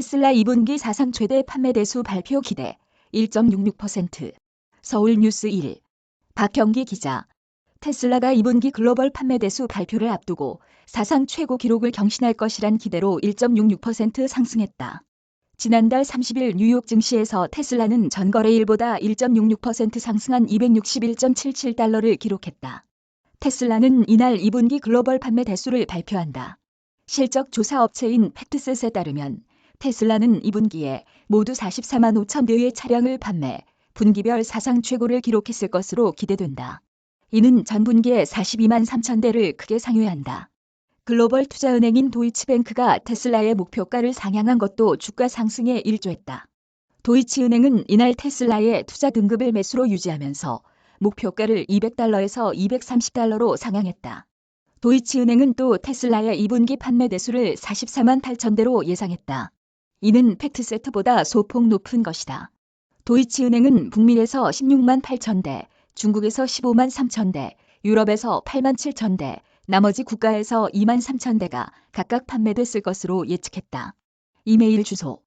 테슬라 2분기 사상 최대 판매 대수 발표 기대 1.66% 서울 뉴스 1 박경기 기자 테슬라가 2분기 글로벌 판매 대수 발표를 앞두고 사상 최고 기록을 경신할 것이란 기대로 1.66% 상승했다. 지난달 30일 뉴욕 증시에서 테슬라는 전거래일보다 1.66% 상승한 261.77달러를 기록했다. 테슬라는 이날 2분기 글로벌 판매 대수를 발표한다. 실적 조사 업체인 팩트셋에 따르면 테슬라는 2분기에 모두 44만 5천 대의 차량을 판매, 분기별 사상 최고를 기록했을 것으로 기대된다. 이는 전분기에 42만 3천 대를 크게 상회한다. 글로벌 투자은행인 도이치뱅크가 테슬라의 목표가를 상향한 것도 주가 상승에 일조했다. 도이치은행은 이날 테슬라의 투자 등급을 매수로 유지하면서 목표가를 200달러에서 230달러로 상향했다. 도이치은행은 또 테슬라의 2분기 판매 대수를 44만 8천 대로 예상했다. 이는 팩트세트보다 소폭 높은 것이다. 도이치은행은 북미에서 16만 8천 대, 중국에서 15만 3천 대, 유럽에서 8만 7천 대, 나머지 국가에서 2만 3천 대가 각각 판매됐을 것으로 예측했다. 이메일 주소